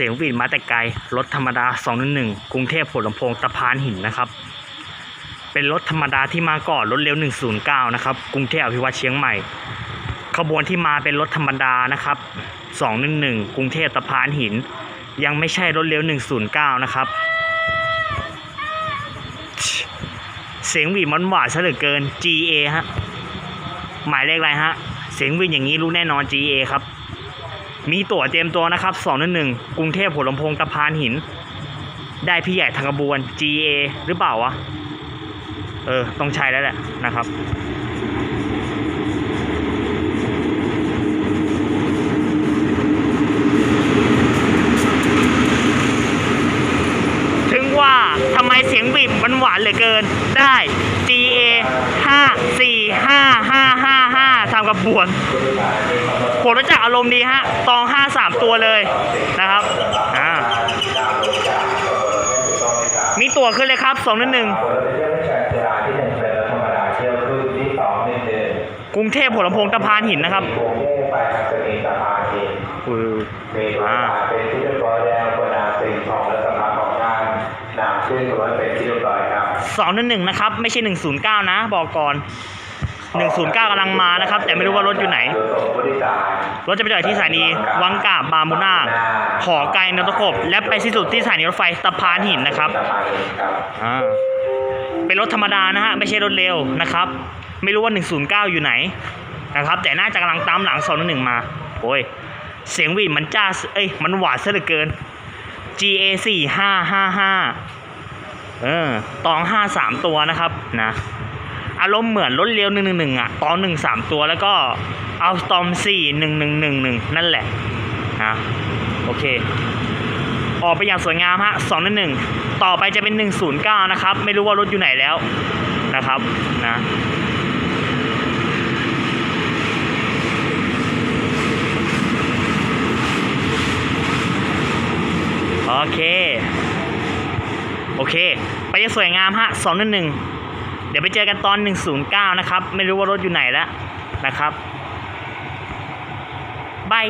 สียงวีดมาแต่ไกล รถธรรมดา 211 กรุงเทพหัวลำโพงตะพานหินนะครับ เป็นรถธรรมดาที่มาก่อนรถเร็ว 109 นะครับ กรุงเทพอภิวัตเชียงใหม่ ขบวนที่มาเป็นรถธรรมดานะครับ 211 กรุงเทพตะพานหิน ยังไม่ใช่รถเร็ว 109 นะครับ เสียงวีดมันหวานซะเหลือเกิน GA ฮะ หมายเลขอะไรฮะ เสียงวีดอย่างนี้รู้แน่นอน GA ครับ มีตั๋วเตรียมตัวนะครับ211กรุงเทพหัวลำโพงตะพานหิน ได้พี่ใหญ่ทางขบวน GA หรือเปล่าวะ เออ ต้องใช่แล้วแหละนะครับถึงว่าทำไมเสียงบีบมันหวานเหลือเกินได้ GA 5 4 5 5 5 5ทำกับบวนผมรู้จักอารมณ์ดีฮะ ตอง5 3ตัวเลยนะครับ อ่า มีตั๋วขึ้นเลยครับ2 1 1รถเที่ยวไม่ใช่เวลาที่หนึ่งเป็นรถธรรมดาเที่ยวขึ้นที่สองหนึ่งหนึ่งกรุงเทพหัวลำโพงตะพานหินนะครับกรุงเทพไปทางสนีสะพานหินอือมีรถผ่า นำขึ้นรถเป็นที่เรียบร้อยครับสองหนึ่งหนึ่งนะครับไม่ใช่หนึ่งศูนย์เก้านะ บอกก่อนหนึ่งศูนย์เก้ากำลังมานะครับ แต่ไม่รู้ว่ารถอยู่ไหนโดยส่งผู้โดยสารรถจะไปจอดที่สถานีวังกาบบามูน่าหอไกลนตะขบ และไปสิ้นสุดที่สถานีรถไฟตะพานหินนะครับสะพานหินครับอ่าเป็นรถธรรมดานะฮะไม่ใช่รถเร็วนะครับ ไม่รู้ว่า 109 อยู่ไหนนะครับ แต่น่าจะกำลังตามหลัง211มาโอ้ยเสียงหวีดมันจ้าเอ้ยมันหวานซะเหลือเกิน GA 4 5 5 5 เออตองห้าสามตัวนะครับนะอารมณ์เหมือนรถเลี้ยวหนึ่งหนึ่งหนึ่งอะตองหนึ่งสามตัวแล้วก็เอาตอมสี่หนึ่งหนึ่งหนึ่งหนึ่งนั่นแหละนะโอเค ออกไปอย่างสวยงามฮะสองหนึ่งหนึ่งต่อไปจะเป็นหนึ่งศูนย์เก้านะครับ ไม่รู้ว่ารถอยู่ไหนแล้วนะครับนะโอเค โอเค ไปยังสวยงามฮะสองหนึ่งเดี๋ยวไปเจอกันตอน 109 นะครับ ไม่รู้ว่ารถอยู่ไหนแล้วนะครับบาย